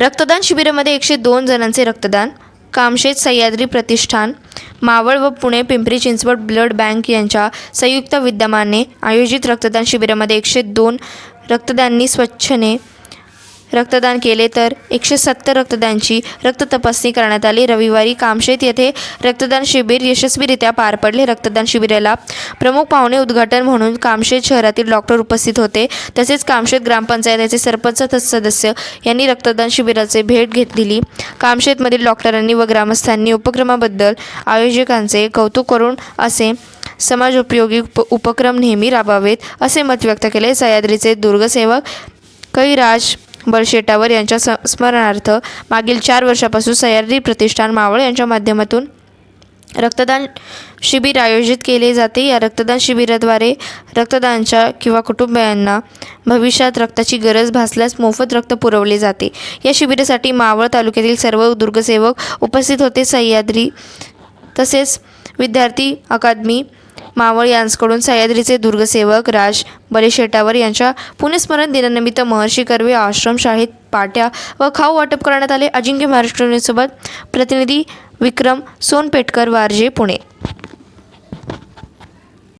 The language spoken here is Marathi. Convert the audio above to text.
रक्तदान शिबिरामध्ये एकशे दोन जणांचे रक्तदान कामशेत सह्याद्री प्रतिष्ठान मावळ व पुणे पिंपरी चिंचवड ब्लड बँक यांच्या संयुक्त विद्यमाने आयोजित रक्तदान शिबिरामध्ये एकशे दोन रक्तदानी स्वच्छने रक्तदान केले तर एकशे सत्तर रक्तदानची रक्त तपासणी करण्यात आली. रविवारी कामशेत येथे रक्तदान शिबिर यशस्वीरित्या पार पडले. रक्तदान शिबिराला प्रमुख पाहुणे उद्घाटन म्हणून कामशेत शहरातील डॉक्टर उपस्थित होते. तसेच कामशेत ग्रामपंचायतीचे सरपंच सदस्य यांनी रक्तदान शिबिराचे भेट घेत दिली. कामशेतमधील डॉक्टरांनी व ग्रामस्थांनी उपक्रमाबद्दल आयोजकांचे कौतुक करून असे समाजोपयोगी उप उपक्रम नेहमी राबावेत असे मत व्यक्त केले. सह्याद्रीचे दुर्गसेवक कैराज बळशेटावर यांच्या स स्मरणार्थ मागील चार वर्षापासून सह्याद्री प्रतिष्ठान मावळ यांच्या माध्यमातून रक्तदान शिबिर आयोजित केले जाते. या रक्तदान शिबिराद्वारे रक्तदानच्या किंवा कुटुंबियांना भविष्यात रक्ताची गरज भासल्यास मोफत रक्त पुरवले जाते. या शिबिरासाठी मावळ तालुक्यातील सर्व दुर्गसेवक उपस्थित होते. सह्याद्री तसेच विद्यार्थी अकादमी मावळ यांसकडून सह्याद्रीचे दुर्गसेवक राज बलेशेटावर यांच्या पुण्यस्मरण दिनानिमित्त महर्षी कर्वे आश्रमशाळेत पाट्या व खाऊ वाटप करण्यात आले. अजिंक्य महाराष्ट्र प्रतिनिधी विक्रम सोनपेटकर वारजे पुणे.